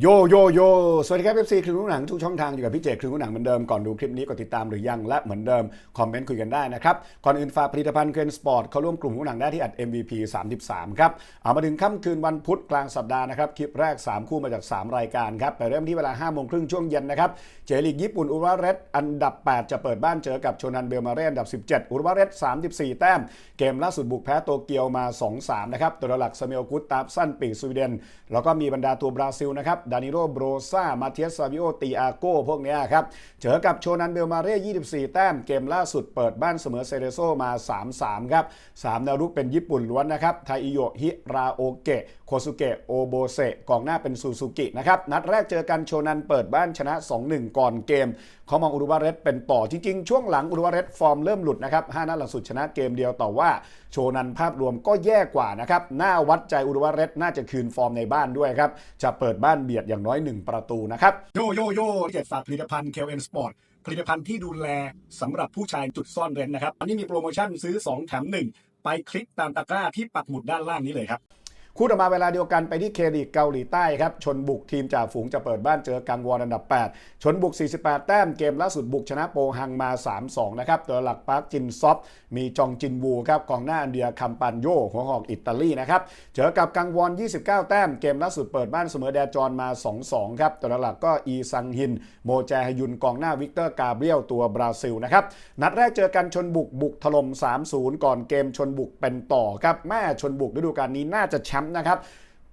โยโยโยสวัสดีครับเอฟซีครึ่งหนังทุกช่องทางอยู่กับพี่เจครึ่งหนังเหมือนเดิมก่อนดูคลิปนี้กดติดตามหรือยังและเหมือนเดิม คอมเมนต์คุยกันได้นะครับ ก่อนอื่นฝากผลิตภัณฑ์เคนสปอร์ตเขาร่วมกลุ่มหุ้นหนังได้ที่อัด MVP 33 ครับ เอามาถึงค่ำคืนวันพุธกลางสัปดาห์นะครับ คลิปแรก 3 คู่มาจาก 3 รายการครับไปเริ่มที่เวลา5โมงครึ่งช่วงเย็นนะครับเจลีกญี่ปุ่นอุรุวาเรสอันดับ 8 จะเปิดบ้านเจอกับโชนันเบลมาเรอันดับ 17 อุราเรส34 แต้ม เกมล่าสุดบุกแพ้โตเกียวมา 2-3 นะครับตัวหลักสเมลกุตตาสั้นปีสวีเดนแล้วก็มีบรรดาตัวบราซิลนะครับดานิโรโบรซามาเทียสซาวิโอตีอาโก้พวกเนี้ยครับเจอกับโชนันเบลมาเร่24 แต้มเกมล่าสุดเปิดบ้านเสมอเซเรโซมา 3-3 ครับ 3 แนวรุกเป็นญี่ปุ่นล้วนนะครับไทอิโยฮิราโอเกะโคสุเกะโอโบเซกองหน้าเป็นซูซูกินะครับนัดแรกเจอกันโชนันเปิดบ้านชนะ 2-1 ก่อนเกมเขามองอุรุวาเรสเป็นต่อจริงๆ ช่วงหลังอุรุวาเรสฟอร์มเริ่มหลุดนะครับ5นัดหลังสุดชนะเกมเดียวต่อว่าโชนันภาพรวมก็แย่กว่านะครับน่าวัดใจอุรุวาเรสน่าจะคืนฟอร์มในบ้านด้วยครับจะเปิดบ้านเบียดอย่างน้อย 1 ประตูนะครับ โยโยโย่เจ็ดฝากผลิตภัณฑ์ KLN Sport ผลิตภัณฑ์ที่ดูแลสำหรับผู้ชายจุดซ่อนเร้นนะครับอันนี้มีโปรโมชั่นซื้อ 2 แถม 1 ไปคลิกตามตะกร้าที่ปักหมุดด้านล่างนี้เลยครับ คู่ต่อมาเวลาเดียวกันไปที่เคลีกเกาหลีใต้ครับชนบุกทีมจ่าฝูงจะเปิดบ้านเจอกังวอนอันดับ 8 ชนบุก 48 แต้มเกมล่าสุดบุกชนะโปฮังมา 3-2 นะครับตัวหลักปาร์คจินซอฟมีจองจินวูครับกองหน้าอันเดียคัมปันโยหัวหอกอิตาลีนะครับเจอกับกังวอน 29 แต้มเกมล่าสุดเปิดบ้านเสมอแดจอนมา 2-2 ครับตัวหลักก็อีซังฮิน โมแจฮยุนกองหน้าวิกเตอร์กาเบรียลตัวบราซิลนะครับนัดแรกเจอกันชนบุกบุกถล่ม3-0 ก่อนเกมชนบุกเป็นต่อครับแม่ชนบุกฤดูกาลนี้น่าจะแชมป์นะครับ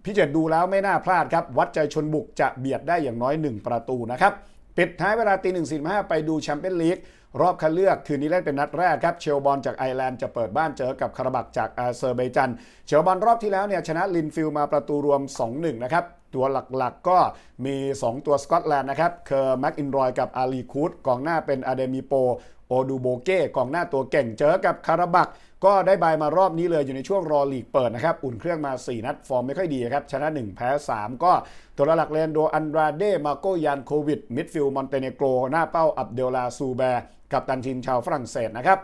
พี่เจ็ดดูแล้วไม่น่าพลาดครับ วัดใจชนบุกจะเบียดได้อย่างน้อย 1 ประตูนะครับปิดท้ายเวลาตีหนึ่งสี่ห้าไปดูแชมเปี้ยนลีกรอบคัดเลือกคืนนี้เล่นเป็นนัดแรกครับ เชลบอลจากไอร์แลนด์จะเปิดบ้านเจอกับคาราบักจากอาเซอร์ไบจัน เชลบอลรอบที่แล้วเนี่ยชนะลินฟิลมาประตูรวม 2-1 นะครับ ตัวหลักๆก็มี 2 ตัวสกอตแลนด์นะครับเคอร์แม็กอินรอยกับอาลีคูดกองหน้าเป็นอาเดมิโปโอดูโบเก้กองหน้าตัวเก่งเจอกับคาราบัก ก็ได้ใบมารอบนี้เลยอยู่ในช่วงรอลีกเปิดนะครับ อุ่นเครื่องมา 4 นัดฟอร์มไม่ค่อยดีครับ ชนะ 1 แพ้ 3 ก็ตัวหลักเลนโดอันดราเดมาโกยานโควิดมิดฟิลมอนเตเนโกรหน้าเป้าอับเดลลาซูแบร์กับตันทีมชาวฝรั่งเศสนะครับ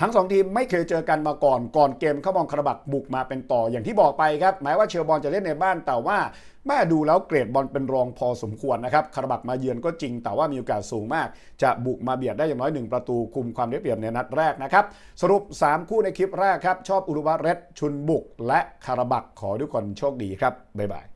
ทั้งสองทีมไม่เคยเจอกันมาก่อนก่อนเกมเข้ามองคาราบักบุกมาเป็นต่ออย่างที่บอกไปครับหมายว่าเชลบอลจะเล่นในบ้านแต่ว่าแม่ดูแล้วเกรดบอลเป็นรองพอสมควรนะครับคาราบักมาเยือนก็จริง แต่ว่ามีโอกาสสูงมาก จะบุกมาเบียดได้อย่างน้อย 1 ประตูคุมความได้เปรียบในนัดแรกนะครับ สรุป 3 คู่ในคลิปแรกครับ ชอบอุรุวาเรสชุนบุก และคาราบักขอทุกคนโชคดีครับบ๊ายบาย